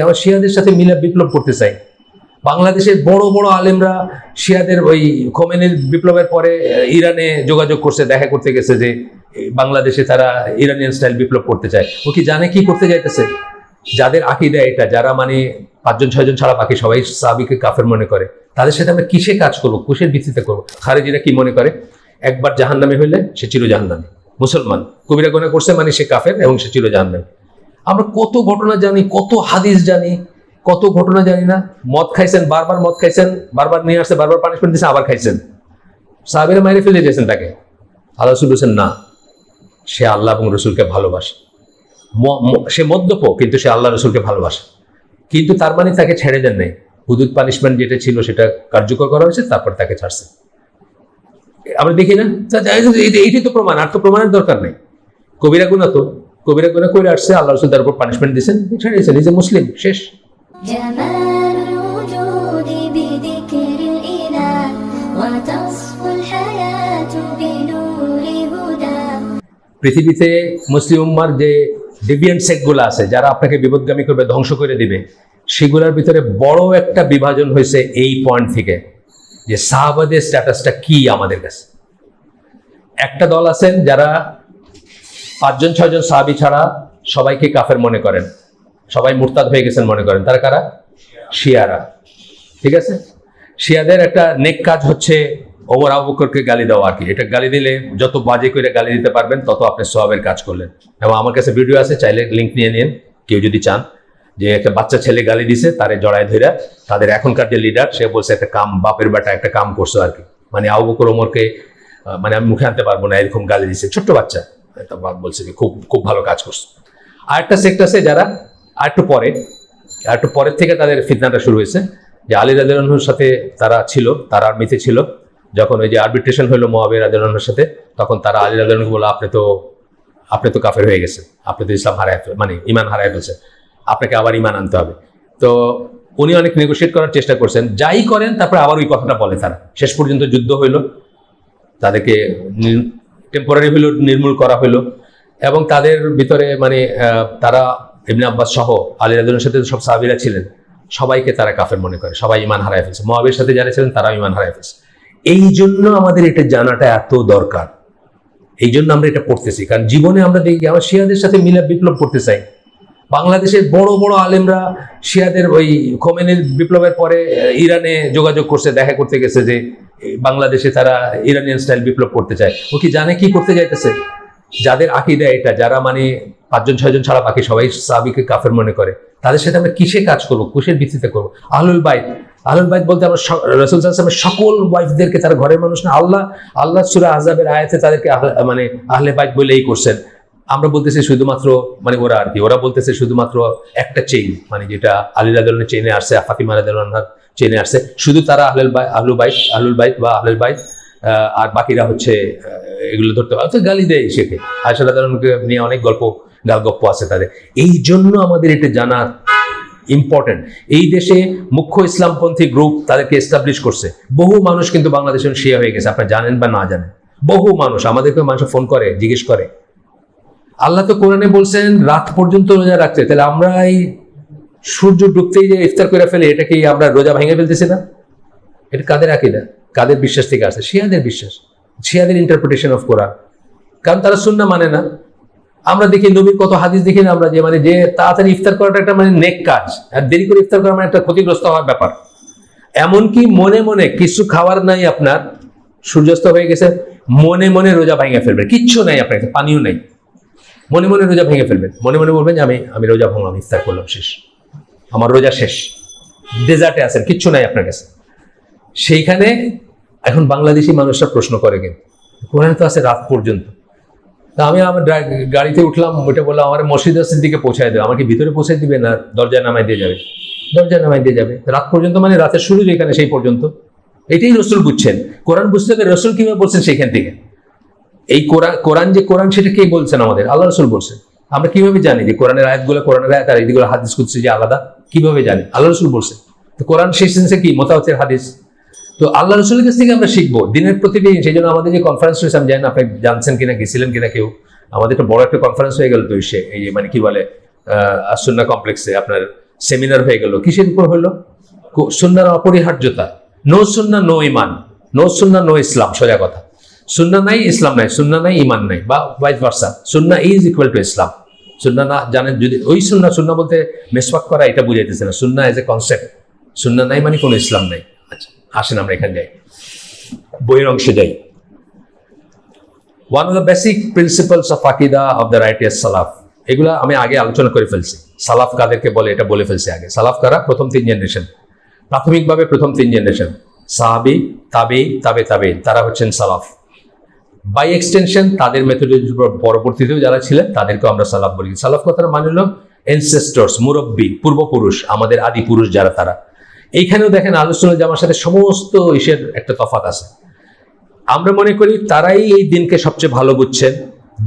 আমরা শিয়াদের সাথে মিলে বিপ্লব করতে চাই। বাংলাদেশের বড় বড় আলেমরা শিয়াদের ওই খোমেনির বিপ্লবের পরে ইরানে যোগাযোগ করছে, দেখা করতে গেছে যে বাংলাদেশে তারা ইরানিয়ান স্টাইল বিপ্লব করতে চায়। ও কি জানে কি করতে যাইতেছে? যাদের আকিদা এটা, যারা মানে পাঁচজন, ছয়জন ছাড়া বাকি সবাই সাবিকে কাফের মনে করে, তাদের সাথে আমরা কিসে কাজ করব কুশের ভিত্তিতে করব? খারেজিরা কি মনে করে? একবার জাহান্নামে হইলে সে চির জাহান্নামে মুসলমান, কবিরা গোনা করছে মানে সে কাফের এবং সে চির জাহান্নামে আমরা কত ঘটনা জানি, কত হাদিস জানি, কত ঘটনা জানি না। মদ খাইছেন, বারবার মদ খাইছেন, বারবার নিয়ে আসছে, বারবার পানিশমেন্ট দিয়েছে আবার খাইছেন। সাহাবেরা মাইরে ফেলে দিয়েছেন তাকে। আল্লাহ রসুল বলছেন, না, সে আল্লাহ এবং রসুলকে ভালোবাসে। সে মদ্যপ, কিন্তু সে আল্লাহ রসুলকে ভালোবাসে। কিন্তু তার মানে তাকে ছেড়ে দেন নাই। হুদুদ পানিশমেন্ট যেটা ছিল, সেটা কার্যকর করা হয়েছে, তারপর তাকে ছাড়ছে। আমরা দেখি না? এইটাই তো প্রমাণ, আর তো প্রমাণের দরকার নেই। কবিরা গুণা তো কবিরা গুণা করে আসছে আল্লাহ রসুল তার উপর পানিশমেন্ট দিয়েছেন ছেড়েছেন নিজে মুসলিম শেষ। পৃথিবীতে মুসলিম উম্মার যে ডিভিয়েন্ট সেকগুলো আছে যারা আপনাকে বিপদগামী করবে ধ্বংস করে দিবে সেগুলোর ভিতরে বড় একটা বিভাজন হয়েছে এই পয়েন্ট থেকে যে সাহাবাদের স্ট্যাটাসটা কি আমাদের কাছে। একটা দল আছেন যারা পাঁচজন, ছয়জন সাহাবি ছাড়া সবাইকে কাফের মনে করেন। সবাই মুরতাদ হয়ে গেছেন মনে করেন। তারা কারা? শিয়ারা। ঠিক আছে? শিয়াদের একটা নেক কাজ হচ্ছে ওমর, আবু বকরকে গালি দেওয়া আর কি। এটা গালি দিলে যত বাজে করে গালি দিতে পারবেন, তত আপনি সবের কাজ করলেন। এবং আমার কাছে ভিডিও আছে, চাইলে লিঙ্ক নিয়ে নিন, কেউ যদি চান। যে একটা বাচ্চা ছেলে গালি দিছে, তারে জড়ায় ধইরা তাদের এখনকার যে লিডার সে বলছে, একটা কাম, বাপের বেটা একটা কাম করছ আর কি। মানে আবু বকর, ওমরকে মানে আমি মুখে আনতে পারব না, এরকম গালি দিছে। ছোট্ট বাচ্চা। বাপ বলছে যে খুব খুব ভালো কাজ করছ। আরেকটা সেক্ট আছে যারা আরেকটু পরে আর একটু পরের থেকে তাদের ফিতনাটা শুরু হয়েছে। যে আলী রাজুর সাথে তারা ছিল, তারা আর্মিতে ছিল। যখন ওই যে আরবিট্রেশন হলো মহাবীর রাজুর সাথে, তখন তারা আলী রাজুকে বলল, আপনি তো আপনি তো কাফের হয়ে গেছেন। আপনি তো ইসলাম হারায় মানে ইমান হারায় ফেলছেন। আপনাকে আবার ইমান আনতে হবে। তো উনি অনেক নেগোশিয়েট করার চেষ্টা করছেন। যাই করেন, তারপরে আবার ওই কথাটা বলে তারা। শেষ পর্যন্ত যুদ্ধ হইল। তাদেরকে টেম্পোরারি হইল, নির্মূল করা হলো এবং তাদের ভিতরে মানে তারা ইবনে আব্বাস সহ আলী রাজনের সাথে সব সাহাবিরা ছিলেন। সবাইকে তারা কাফের মনে করে, সবাই ইমান হারায় ফেলছে। মহাবীর সাথে যারা ছিলেন, তারাও ইমান হারায় ফেলছে। এই জন্য আমাদের এটা জানাটা এত দরকার। এই জন্য আমরা এটা পড়তেছি। কারণ জীবনে আমরা দেখি, আমার শিয়াদের সাথে মিলা বিপ্লব করতে চাই। বাংলাদেশের বড় বড় আলেমরা শিয়াদের ওই খোমেনির বিপ্লবের পরে ইরানে যোগাযোগ করছে, দেখা করতে গেছে যে বাংলাদেশে তারা ইরানিয়ান স্টাইল বিপ্লব করতে চায়। ও কি জানে কি করতে যাইতেছে? যাদের আকিদা এটা, যারা মানে পাঁচজন, ছয়জন ছাড়া বাকি সবাই সাবিকে কাফের মনে করে, তাদের সাথে আমরা কিসে কাজ করব কুশের ভিত্তিতে করব? আহলুল বাইত। আহলুল বাইত বলতে আমরা রসুল সাল্লামের সকল ওয়াইফদেরকে, তারা ঘরের মানুষ না, আল্লাহ আল্লাহ সুরা আজাবের আয়াতে তাদেরকে মানে আহলে বাইত বলেই করছেন। আমরা বলতেছি শুধুমাত্র মানে ওরা আর কি ওরা বলতেছে শুধুমাত্র একটা চেইন মানে যেটা আলী রাদুল্লাহ চেইনে আসছে ফাতিমা রাদুল্লাহ চেইনে আসছে। শুধু তারা আহলুল বাই আহলুল বাইত আহলুল বাইত বা আহলুল আহ, আর বাকিরা হচ্ছে এগুলো ধরতে পারে। গালি দেয় শেখে। আয়সা রাদুল্লাহকে নিয়ে অনেক গল্প গাল গপ্প আছে তাদের। এই জন্য আমাদের এটা জানা ইম্পর্টেন্ট এই দেশে মুখ্য ইসলামপন্থী গ্রুপ তাদেরকে এস্টাবলিশ করছে। বহু মানুষ কিন্তু বাংলাদেশের শিয়া হয়ে গেছে আপনারা জানেন বা না জানেন। বহু মানুষ আমাদেরকে মানুষ ফোন করে জিজ্ঞেস করে। আল্লাহ তো কোরআনে বলছেন, রাত পর্যন্ত রোজা রাখতে। তাহলে আমরা এই সূর্য ডুবতেই যে ইফতার করে ফেলে, এটা কি আমরা রোজা ভেঙে ফেলতেছি না? এটা কাদের আকিদা? কাদের বিশ্বাস থেকে আসে? শিয়াদের বিশ্বাস। শিয়াদের ইন্টারপ্রিটেশন অফ কোরআন কারণ তারা সুন্না মানে না। আমরা দেখি নবীর কত হাদিস দেখি না আমরা, যে মানে যে তাড়াতাড়ি ইফতার করাটা একটা মানে নেক কাজ। আর দেরি করে ইফতার করা মানে একটা ক্ষতিগ্রস্ত হওয়ার ব্যাপার। এমনকি মনে মনে কিছু খাওয়ার নাই আপনার, সূর্যাস্ত হয়ে গেছে, মনে মনে রোজা ভাঙে ফেলবে। কিচ্ছু নাই আপনার পানিও নেই। মনে মনে রোজা ভেঙে ফেলবেন। মনে মনে বলবেন যে আমি আমি রোজা ভাঙলাম, ইফতার করলাম, শেষ। আমার রোজা শেষ। ডেজার্টে আছেন, কিচ্ছু নাই আপনার কাছে। সেইখানে এখন বাংলাদেশি মানুষরা প্রশ্ন করে কিন্তু। কোরআন তো আছে রাত পর্যন্ত। তা আমি আমার গাড়িতে উঠলাম, ওইটা বললাম, আমার মসজিদ দিকে পৌঁছায় দেবে আমাকে ভিতরে পৌঁছে দিবে না? দরজায় নামাই দিয়ে যাবে। দরজায় নামাই দিয়ে যাবে। রাত পর্যন্ত মানে রাতের শুরু যেখানে, সেই পর্যন্ত। এটাই রসুল বুঝছেন। কোরআন বুঝতে হবে রসুল কীভাবে বলছেন সেখান থেকে? এই কোরআন কোরআন যে কোরআন, সেটা কে বলছেন আমাদের? আল্লাহ রসুল বলছেন। আমরা কীভাবে জানি যে কোরআনের আয়াতগুলো, কোরআনের আয়াত আর এইগুলো হাদিস করছে যে আলাদা? কীভাবে জানি? আল্লাহ রসুল বলছেন। তো কোরআন শেষ সেন্সে কি? মোতাবতের হাদিস। তো আল্লাহ রসুলের কাছ থেকে আমরা শিখব। দিনের প্রতিদিন সেই জন্য আমাদের যে কনফারেন্স হয়েছে আমি জানি আপনি জানছেন কিনা, গেছিলেন কিনা কেউ। আমাদের একটা বড় একটা কনফারেন্স হয়ে গেল তো সে এই যে মানে কি বলে, আহ আসন্না কমপ্লেক্সে আপনার সেমিনার হয়ে গেল। কিসের উপর হলো? সুন্নার অপরিহার্যতা। নো সুন্না নো ইমান নো সুন্না নো ইসলাম। সোজা কথা। সুন্না নাই ইসলাম নাই সুন্না নাই ইমান নাই বা ভাইস ভার্সা সুন্না ইজ ইকুয়াল টু ইসলাম সুন্না না জানেন যদি ওই সুন্না সুন্না বলতে মেসওয়াক করা এটা বুঝাইতেছে না সুন্না এজ এ কনসেপ্ট সুন্না নাই মানে কোনো ইসলাম নাই আচ্ছা আসেন আমরা এখানে যাই বইয়ের অংশে যাই one of the basic principles of আকিদা অফ দ্য রাইটিয়াস সালাফ এগুলা আমি আগে আলোচনা করে ফেলছি সালাফ কাদেরকে বলে এটা বলে ফেলছি আগে সালাফ কারা প্রথম তিন জেনারেশন প্রাথমিকভাবে প্রথম তিন জেনারেশন সাহাবি তাবে তাবে তাবে তারা হচ্ছেন সালাফ বাই এক্সটেনশন তাদের মেথোডলজির উপর পরবর্তীতেও যারা ছিলেন, তাদেরকেও আমরা সালাফ বলি। সালাফ কথার মানে হলো এনসেস্টর্স মুরব্বী, পূর্বপুরুষ, আমাদের আদি পুরুষ যারা তারা। এইখানেও দেখেন আলোচনা জামার সাথে সমস্ত ইসের একটা তফাত আছে। আমরা মনে করি তারাই এই দিনকে সবচেয়ে ভালো বুঝছেন।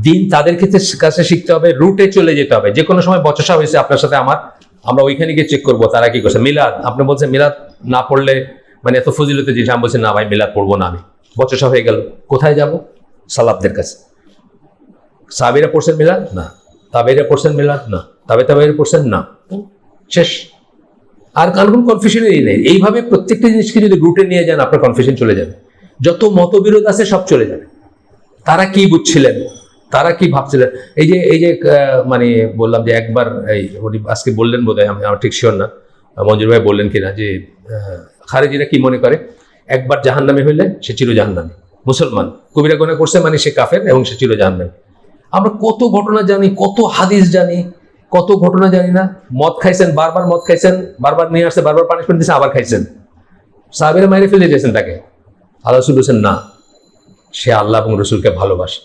দিন তাদের ক্ষেত্রে কাছে শিখতে হবে রুটে চলে যেতে হবে। যে কোনো সময় বচসা হয়েছে আপনার সাথে আমার, আমরা ওইখানে গিয়ে চেক করব তারা কি করছে। মিলাদ, আপনি বলছেন মিলাদ না পড়লে মানে এত ফজিলতে জিনিস আমি বলছি না ভাই, মিলাদ পড়ব না আমি। বচসা হয়ে গেল। কোথায় যাব? সালাবদের কাছে। সাবিরা পড়ছেন মিলাদ? না। তাবেরা পড়ছেন মিলাদ? না। তাবে তাবেরা পড়ছেন না। শেষ। আর কার কোনো কনফিউশনেরই নেই। এইভাবে প্রত্যেকটা জিনিসকে যদি রুটে নিয়ে যান, আপনার কনফিউশন চলে যাবে। যত মতবিরোধ আছে, সব চলে যাবে। তারা কি বুঝছিলেন? তারা কি ভাবছিলেন? এই যে এই যে মানে বললাম যে একবার এই উনি আজকে বললেন বোধ হয় আমি আমার ঠিক শিওর না। মঞ্জুর ভাই বললেন কিনা যে খারেজিরা কি মনে করে? একবার জাহান্নামে হইলে সে চির জাহান্নামে মুসলমান। কবিরা গোনা করছে মানে সে কাফের এবং সে চির জাহান্নামে আমরা কত ঘটনা জানি, কত হাদিস জানি, কত ঘটনা জানি না। মদ খাইছেন, বারবার মদ খাইছেন, বারবার নিয়ে আসছে, বারবার পানিশমেন্ট দিয়েছে আবার খাইছেন। সাহাবেরা মাইরে ফেলে দিয়েছেন তাকে। আল্লাহ রসুল না, সে আল্লাহ এবং রসুলকে ভালোবাসে।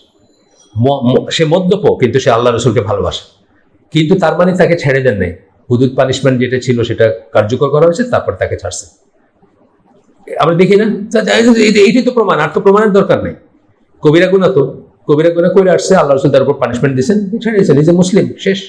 সে মদ্যপ, কিন্তু সে আল্লাহ রসুলকে ভালোবাসে। কিন্তু তার মানে তাকে ছেড়ে দেন নাই। হুদুদ পানিশমেন্ট যেটা ছিল, সেটা কার্যকর করা হয়েছে, তারপর তাকে ছাড়ছে। আমরা দেখি না? এই- এইটাই তো প্রমাণ, আর তো প্রমাণের দরকার নেই। কবিরা গুণা তো, কবিরা গুণা করে আসছে আল্লাহ রসুল তার উপর পানিশমেন্ট দিয়েছেন দিয়েছেন নিজে মুসলিম, শেষ।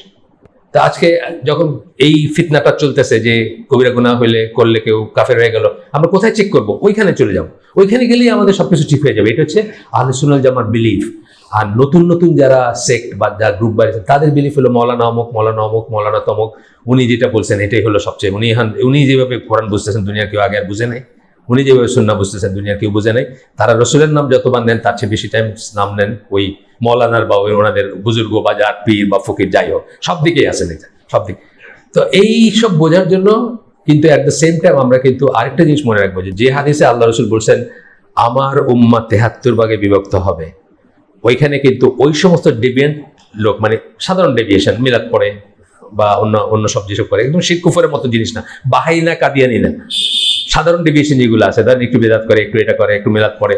তা আজকে যখন এই ফিতনাটা চলতেছে যে কবিরা গুণা হইলে, করলে কেউ কাফের হয়ে গেল, আমরা কোথায় চেক করব? ওইখানে চলে যাব। ওইখানে গেলেই আমাদের সবকিছু ঠিক হয়ে যাবে। এটা হচ্ছে আলোচনাল জামার বিলিফ আর নতুন নতুন যারা সেক্ট বা যারা গ্রুপ বাড়িয়েছে, তাদের বিলিফ হলো মৌলানা অমুক মৌলানা অমুক, মৌলানা তমুক। উনি যেটা বলছেন, এটাই হলো সবচেয়ে, উনি উনি যেভাবে কোরআন বুঝতেছেন, দুনিয়ার কেউ আগে আর বুঝে নাই। উনি যেভাবে সুন্না বুঝতেছেন, দুনিয়ার কেউ বুঝে নাই। তারা রসুলের নাম যতবার নেন, তার চেয়ে বেশি টাইম নাম নেন ওই মৌলানার বা ওই ওনাদের বুজুর্গ বা যার পীর বা ফকির যাই হোক, সব দিকেই আছেন এটা, সব দিকে। তো এই সব বোঝার জন্য কিন্তু অ্যাট দ্য সেম টাইম আমরা কিন্তু আরেকটা জিনিস মনে রাখব যে হাদিসে আল্লাহ রসুল বলছেন, আমার উম্মা তেহাত্তর ভাগে বিভক্ত হবে। ওইখানে কিন্তু ওই সমস্ত ডেভিয়েন্ট লোক মানে সাধারণ ডেভিয়েশন মিলাদ পড়ে বা অন্য অন্য সব যেসব করে, একদম শিখ কুফরের মতো জিনিস না। বাহাই না কাদিয়ানি না। সাধারণ ডেভিয়েশন যেগুলো আছে, ধরেন একটু বেদাত করে, একটু এটা করে, একটু মেলাত করে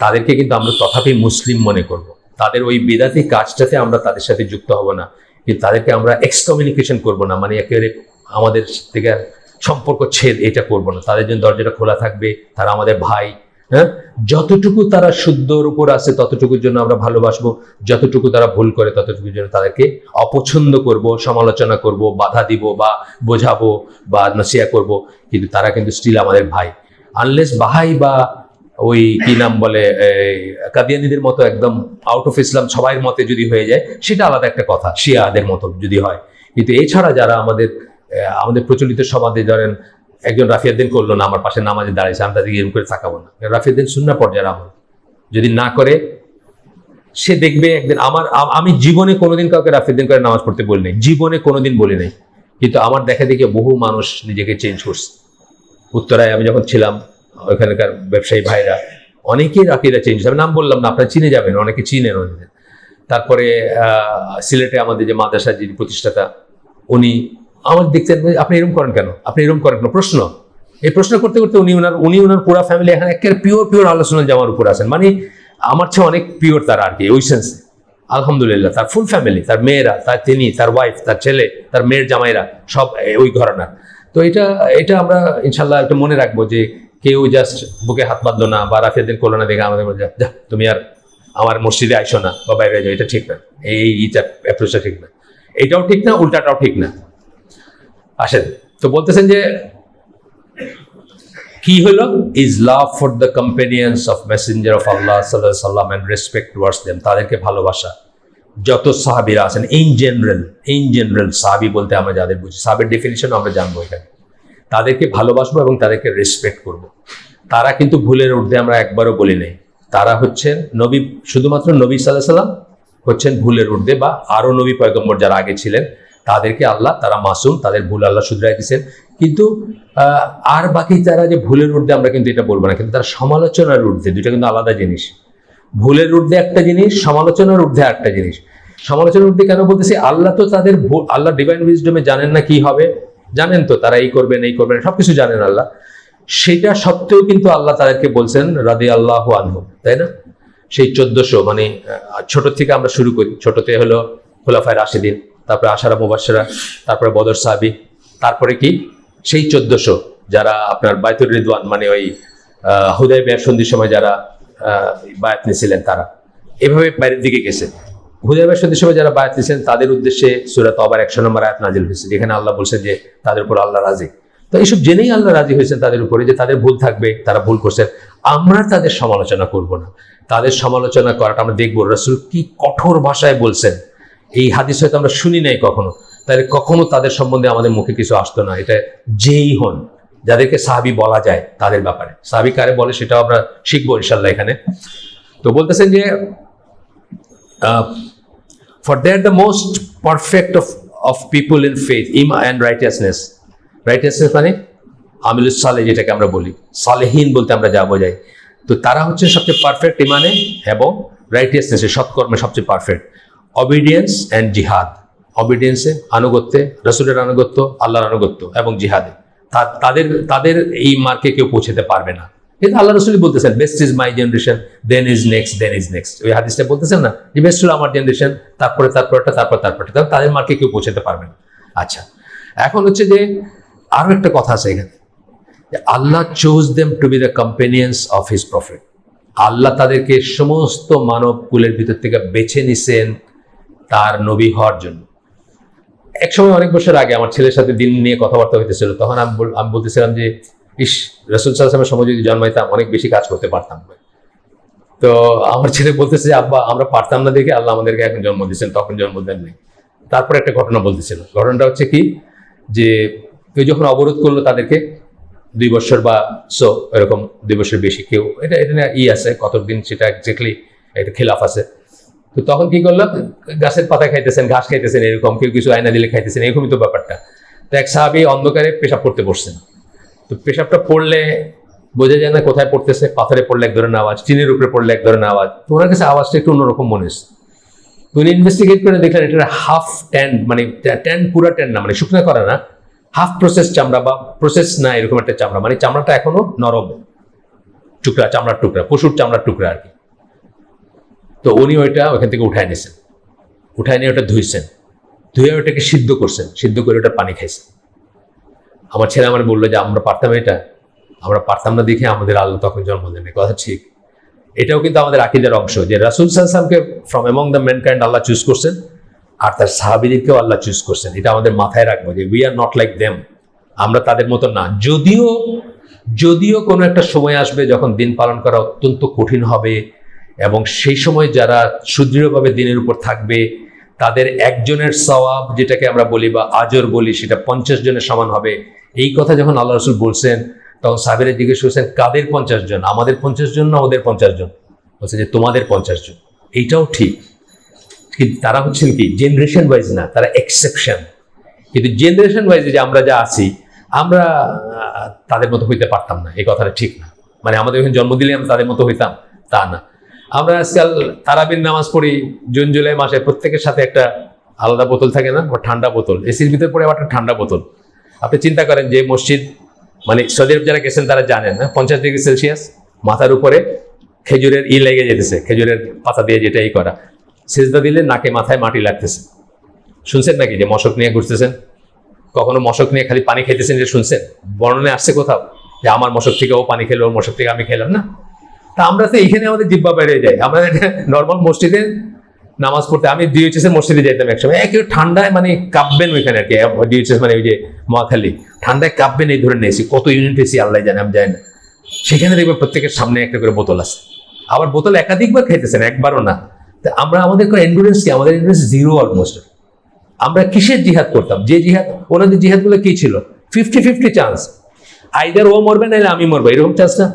তাদেরকে কিন্তু আমরা তথাপি মুসলিম মনে করব। তাদের ওই বেদাতি কাজটাতে আমরা তাদের সাথে যুক্ত হব না। কিন্তু তাদেরকে আমরা এক্সকমিউনিকেশন করব না মানে একেবারে আমাদের থেকে সম্পর্ক ছেদ এটা করব না। তাদের জন্য দরজাটা খোলা থাকবে, তারা আমাদের ভাই হ্যাঁ? যতটুকু তারা শুদ্ধর উপর আছে, ততটুকুর জন্য আমরা ভালোবাসবো। যতটুকু তারা ভুল করে, ততটুকুর জন্য তাদেরকে অপছন্দ করব, সমালোচনা করব, বাধা দিব বা বোঝাবো বা নসিয়া করব। কিন্তু তারা কিন্তু স্টিল আমাদের ভাই। আনলেস বাহাই বা ওই কি নাম বলে কাদিয়ানিদের মতো একদম আউট অফ ইসলাম সবাই মতে যদি হয়ে যায়, সেটা আলাদা একটা কথা, শিয়াদের মতো যদি হয়। কিন্তু এছাড়া যারা আমাদের আমাদের প্রচলিত সমাজে ধরেন একজন রাফিয়াদ্দিন করল না, আমার পাশে নামাজে দাঁড়িয়েছে আমি তাদেরকে এরকম করে তাকাবো না। রাফিয়াদ্দিন শূন্য পর্যায়ের আমল। যদি না করে, সে দেখবে একদিন আমার, আমি জীবনে কোনোদিন কাউকে রাফিদ্দিন করে নামাজ পড়তে বলি নাই, জীবনে কোনোদিন বলি নাই। কিন্তু আমার দেখা দেখে বহু মানুষ নিজেকে চেঞ্জ করছে। উত্তরায় আমি যখন ছিলাম, ওইখানকার ব্যবসায়ী ভাইরা, অনেকেই রাকিরা চেঞ্জ আমি নাম বললাম না, আপনারা চিনে যাবেন, অনেকে চিনেন তারপরে সিলেটে আমাদের যে মাদ্রাসা যিনি প্রতিষ্ঠাতা, উনি আমার দেখতেন আপনি এরকম করেন কেন? আপনি এরকম করেন কেন? প্রশ্ন। এই প্রশ্ন করতে করতে উনি ওনার উনি ওনার পুরা ফ্যামিলি এখানে একেবারে পিওর পিওর আলোচনা জামার উপর আছেন। মানে আমার চেয়ে অনেক পিওর তার আর কি ওই সেন্সে আলহামদুলিল্লাহ তার ফুল ফ্যামিলি তার মেয়েরা তার তিনি তার ওয়াইফ তার ছেলে তার মেয়ের জামাইরা সব ওই ঘরানার। তো এটা এটা আমরা ইনশাল্লাহ একটা মনে রাখব যে কেউ জাস্ট বুকে হাত বাঁধলো না বা রাফিয়াদের করল না দেখে আমাদের বলছে, যা তুমি আর আমার মসজিদে আইসো না বা বাইরে যাও এটা ঠিক না। এই ইটা অ্যাপ্রোচটা ঠিক না। এটাও ঠিক না উল্টাটাও ঠিক না। আসেন। তো বলতেছেন যে, কি হলো? Is love for the companions of messenger of আল্লাহ সাল্লাম অ্যান্ড রেসপেক্ট টুয়ার্ডস দেম তাদেরকে ভালোবাসা। যত সাহাবিরা আছেন ইন জেনারেল ইন জেনারেল সাহাবি বলতে আমরা যাদের বুঝি, সাহাবের ডেফিনেশন আমরা জানব এখানে। তাদেরকে ভালোবাসবো এবং তাদেরকে রেসপেক্ট করব। তারা কিন্তু ভুলের ঊর্ধ্বে আমরা একবারও বলি নাই। তারা হচ্ছেন নবী, শুধুমাত্র নবী সাল্লাহ সাল্লাম হচ্ছেন ভুলের ঊর্ধ্বে বা আরও নবী পয়গম্বর যারা আগে ছিলেন তাদেরকে আল্লাহ, তারা মাসুম, তাদের ভুল আল্লাহ শুধরাই দিচ্ছেন কিন্তু আর বাকি তারা যে ভুলের ঊর্ধ্বে, আমরা কিন্তু এটা বলব না, কিন্তু তারা সমালোচনার ঊর্ধ্বে, দুইটা কিন্তু আলাদা জিনিস। ভুলের ঊর্ধ্বে একটা জিনিস, সমালোচনার ঊর্ধ্বে একটা জিনিস। সমালোচনার ঊর্ধ্বে কেন বলতেছি? আল্লাহ তো তাদের ভুল, আল্লাহ ডিভাইন উইজডমে জানেন না কি হবে। জানেন তো তারা এই করবেন এই করবেন, সবকিছু জানেন আল্লাহ। সেটা সত্ত্বেও কিন্তু আল্লাহ তাদেরকে বলছেন রাদি আল্লাহ আনহু, তাই না? সেই চোদ্দশো মানে ছোট থেকে আমরা শুরু করি। ছোটতে হলো খোলাফায় রাশিদিন। তারপরে আশারা মুবাসরা তারপরে বদর সাহাবি, তারপরে কি? সেই চোদ্দশো যারা আপনার বায়তুর রিদওয়ান মানে ওই হুদয় বের সন্ধির সময় যারা বায়াত নিয়েছিলেন তারা। এভাবে বাইরের দিকে গেছে। হুদয় সন্ধির সময় যারা বায়াত নিয়েছিলেন, তাদের উদ্দেশ্যে সুরাত আবার একশো নম্বর আয়াত নাজিল হয়েছে, যেখানে আল্লাহ বলছেন যে তাদের উপর আল্লাহ রাজি। তো এইসব জেনেই আল্লাহ রাজি হয়েছেন তাদের উপরে যে তাদের ভুল থাকবে, তারা ভুল করছেন আমরা তাদের সমালোচনা করব না। তাদের সমালোচনা করাটা আমরা দেখব। রসুল কি কঠোর ভাষায় বলছেন। এই হাদিস হয়তো আমরা শুনি নাই কখনো। তাহলে কখনো তাদের সম্বন্ধে আমাদের মুখে কিছু আসতো না। এটা যেই হন, যাদেরকে সাহাবি বলা যায় তাদের ব্যাপারে। সাহাবি কারে বলে সেটাও আমরা শিখব ইনশাল্লাহ এখানে। তো বলতেছেন যে for they the most perfect of of people in faith ইম অ্যান্ড রাইটিয়াসনেস রাইটিয়াসনেস মানে আমিলুস সালে যেটাকে আমরা বলি। সালেহীন বলতে আমরা যা বোঝাই। তো তারা হচ্ছে সবচেয়ে পারফেক্ট ইমানে এবং রাইটিয়াসনেসে সৎকর্মে সবচেয়ে পারফেক্ট অবিডিয়েন্স অ্যান্ড জিহাদ অবিডিয়েন্সে আনুগত্যে, রসুলের আনুগত্য, আল্লাহর আনুগত্য এবং জিহাদে। তাদের তাদের এই মার্কে কেউ পৌঁছাতে পারবে না। কিন্তু আল্লাহ রসুলই বলতেছেন best is my generation then is next then is next ওই হাদিসটা বলতেছেন না? যে বেস্ট হলো আমার জেনারেশন তারপরে, তারপরটা, তারপর, তারপরটা। তাহলে তাদের মার্কে কেউ পৌঁছাতে পারবে না। আচ্ছা এখন হচ্ছে যে আরও একটা কথা আছে এখানে। আল্লাহ chose them to be the companions of his prophet আল্লাহ তাদেরকে সমস্ত মানব কুলের ভিতর থেকে বেছে নিছেন তার নবী হওয়ার জন্য। এক সময় অনেক বছর আগে আমার ছেলের সাথে দিন নিয়ে কথাবার্তা হইতেছিল, তখন আমি আমি বলতেছিলাম যে, ইস, রসুল সাল্লামের সময় যদি জন্মাইতাম, অনেক বেশি কাজ করতে পারতাম। তো আমার ছেলে বলতেছে যে, আব্বা, আমরা পারতাম না দেখে আল্লাহ আমাদেরকে এখন জন্ম দিয়েছেন, তখন জন্ম দেননি তারপরে একটা ঘটনা বলতেছিল। ঘটনাটা হচ্ছে কি? যে, কেউ যখন অবরোধ করল তাদেরকে, দুই বছর বা সো এরকম দুই বছর বেশি কেউ, এটা এটা নিয়ে ই আছে, কতদিন সেটা এক্স্যাক্টলি একটা খেলাফ আছে। তো তখন কি করল? গাছের পাতা খাইতেছেন, ঘাস খাইতেছেন, এরকম কেউ কিছু আয়না দিলে খাইতেছেন, এরকমই তো ব্যাপারটা। তো এক সাহাবি অন্ধকারে পেশাব করতে বসছেন। তো পেশাবটা পড়লে বোঝা যায় না কোথায় পড়তেছে, পাথরে পড়লে এক ধরনের আওয়াজ, টিনের উপরে পড়লে এক ধরনের আওয়াজ। তো ওনার কাছে আওয়াজটা একটু অন্যরকম মনে হচ্ছে তো উনি ইনভেস্টিগেট করে দেখলেন এটা হাফ ট্যান্ড মানে ট্যান্ড পুরা ট্যান্ড না মানে শুকনা করা না হাফ প্রসেস চামড়া বা প্রসেস না, এরকম একটা চামড়া মানে চামড়াটা এখনও নরম। টুকরা, চামড়ার টুকরা, পশুর চামড়ার টুকরা আর কি। তো উনি ওইটা ওখান থেকে উঠায় নিয়েছেন। উঠায় নিয়ে ওটা ধুইছেন। ধুয়ে ওটাকে সিদ্ধ করছেন। সিদ্ধ করে ওটা পানি খাইছেন। আমার ছেলে আমার বলল যে, আমরা পারতাম এটা। আমরা পারতাম না দেখে আমাদের আল্লাহ তখন জন্ম দেন কথা ঠিক। এটাও কিন্তু আমাদের আকিদের অংশ যে রাসুল সাল্লামকে from among the mankind Allah choose করছেন আর তার সাহাবিদেরকেও আল্লাহ চুজ করছেন। এটা আমাদের মাথায় রাখব যে we are not like them আমরা তাদের মতো না। যদিও যদিও কোনো একটা সময় আসবে যখন দিন পালন করা অত্যন্ত কঠিন হবে এবং সেই সময় যারা সুদৃঢ়ভাবে দিনের উপর থাকবে, তাদের একজনের সওয়াব যেটাকে আমরা বলি বা আজর বলি, সেটা পঞ্চাশ জনের সমান হবে। এই কথা যখন আল্লাহ রসুল বলছেন, তখন সাবিরা জিজ্ঞেস করছেন, কাদের পঞ্চাশ জন? আমাদের পঞ্চাশ জন না ওদের পঞ্চাশ জন? বলছে যে, তোমাদের পঞ্চাশ জন। এইটাও ঠিক। কিন্তু তারা হচ্ছেন কি? জেনারেশন ওয়াইজ না, তারা এক্সেপশন কিন্তু জেনারেশন ওয়াইজ যে আমরা যা আছি, আমরা তাদের মতো হইতে পারতাম না। এই কথাটা ঠিক না। মানে আমাদের যখন জন্ম দিলে আমরা তাদের মতো হইতাম, তা না। আমরা আজকাল তারাবির নামাজ পড়ি জুন, জুলাই মাসে প্রত্যেকের সাথে একটা আলাদা বোতল থাকে না? বা ঠান্ডা বোতল। এসির ভিতরে পড়ে আবার একটা ঠান্ডা বোতল। আপনি চিন্তা করেন যে মসজিদ মানে সৌদি আরব যারা গেছেন তারা জানেন না? পঞ্চাশ ডিগ্রি সেলসিয়াস, মাথার উপরে খেজুরের ই লেগে যেতেছে, খেজুরের পাতা দিয়ে যেটা ই করা। সেজদা দিলে নাকে, মাথায় মাটি লাগতেছে। শুনছেন নাকি যে মশক নিয়ে ঘুরতেছেন? কখনো মশক নিয়ে খালি পানি খাইতেছেন যে শুনছেন? বর্ণনে আসছে কোথাও যে আমার মশক থেকে ও পানি খেলো, ওর মশক থেকে আমি খেলাম না? তা আমরা তো এখানে আমাদের জিব্বা বেড়ে যাই। আমরা নর্মাল মসজিদে নামাজ পড়তে, আমি ডিএইচএস এর মসজিদে যাইতাম একসময়। একেবারে ঠান্ডায় মানে কাঁপবেন ওইখানে আর কি ডিএইচএস মানে ওই যে মহাখালী। ঠান্ডায় কাঁপবেন এই ধরে নিয়েছি কত ইউনিট এসি আল্লাহ জানে, আমি জানি না। সেখানে দেখবে প্রত্যেকের সামনে একটা করে বোতল আছে। আবার বোতল একাধিকবার খাইতেছেন, একবারও না। তা আমরা আমাদের কোনো এন্ডুরেন্স কি? আমাদের এন্ডুরেন্স জিরো অলমোস্ট আমরা কিসের জিহাদ করতাম? যে জিহাদ, ওনাদের জিহাদগুলো কি ছিল? ফিফটি ফিফটি চান্স আইদার ও মরবে নাহলে আমি মরবো, এরকম চান্স না?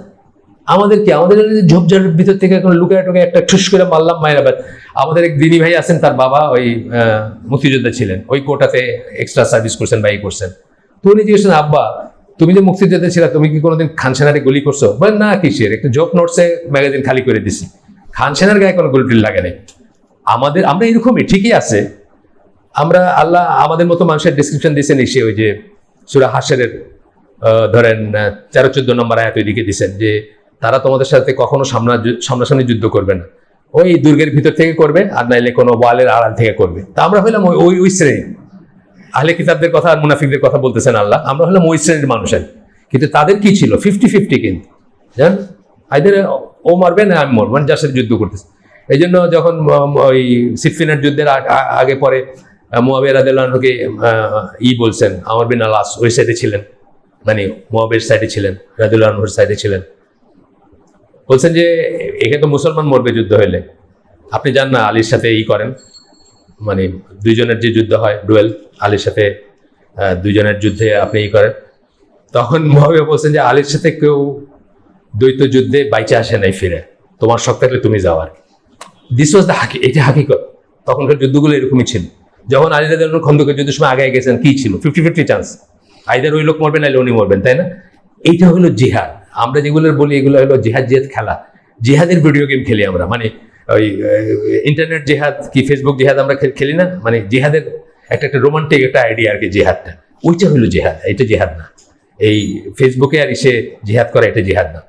আমাদের কি? আমাদের ঝোপঝাড়ের ভিতর থেকে এখন লুকায় টুকে একটা ঠুস করে মারলাম মায়েরাবাদ আমাদের এক দিনী ভাই আছেন, তার বাবা ওই মুক্তিযোদ্ধা ছিলেন। ওই কোটাতে এক্সট্রা সার্ভিস করছেন বা এই করছেন। তো উনি জিজ্ঞেস আব্বা, তুমি যে মুক্তিযোদ্ধা ছিল, তুমি কি কোনোদিন খান সেনারে গুলি করছ? বলেন, না, কিসের? একটু জোক নোটসে ম্যাগাজিন খালি করে দিছি। খান সেনার গায়ে কোনো গুলি টুলি লাগে নাই। আমাদের, আমরা এরকমই, ঠিকই আছে। আমরা আল্লাহ আমাদের মতো মানুষের ডিসক্রিপশন দিয়েছেন এসে ওই যে সুরা হাসেরের ধরেন তেরো চোদ্দ নম্বর আয়াত ওইদিকে দিচ্ছেন যে তারা তোমাদের সাথে কখনো সামনা সামনাসামনি যুদ্ধ করবে না। ওই দুর্গের ভিতর থেকে করবে, আর নাইলে কোনো ওয়ালের আড়াল থেকে করবে। তা আমরা হইলাম ওই- ওই শ্রেণি। আহলে কিতাবদের কথা আর মুনাফিকদের কথা বলতেছেন আল্লাহ। আমরা হলাম ওই শ্রেণির মানুষ আর কিন্তু তাদের কি ছিল? ফিফটি ফিফটি কিন্তু। জান? আইদের, ও মারবে না, আমি মরবো মানে যার সাথে যুদ্ধ করতেছে। এই জন্য যখন ওই সিফিনের যুদ্ধের আগে পরে মোয়াবিয়া রাদেলানকে ই বলছেন, আমার বিন আলাস, ওই সাইডে ছিলেন। মানে মোয়াবের সাইডে ছিলেন রাদুল্লাহর সাইডে ছিলেন। বলছেন যে, এখানে তো মুসলমান মরবে যুদ্ধ হইলে। আপনি যান না, আলীর সাথে ই করেন। মানে দুইজনের যে যুদ্ধ হয়, ডুয়েল, আলীর সাথে দুইজনের যুদ্ধে আপনি ই করেন। তখন মহাবিয়া বলছেন যে, আলীর সাথে কেউ দ্বৈত যুদ্ধে বাইচে আসে নাই ফিরে। তোমার শখ থাকলে তুমি যাও আর দিস ওয়াজ দ্য হাকি, এটা হাকিকত। তখনকার যুদ্ধগুলো এরকমই ছিল। যখন আলী রাজন খন্দকের যুদ্ধের সময় আগে গেছেন, কি ছিল? ফিফটি ফিফটি চান্স আইদার ওই লোক মরবেন নাহলে উনি মরবেন, তাই না? এইটা হলো জিহাদ। আমরা যেগুলো বলি, এগুলো হলো জেহাদ জেহাদ খেলা। জেহাদের ভিডিও গেম খেলি আমরা। মানে ওই ইন্টারনেট জেহাদ কি ফেসবুক জেহাদ আমরা খেলি না? মানে জেহাদের একটা একটা রোমান্টিক একটা আইডিয়া আর কি জেহাদটা। ওইটা হলো জেহাদ, এটা জেহাদ না। এই ফেসবুকে আর ইসে জেহাদ করা, এটা জেহাদ না।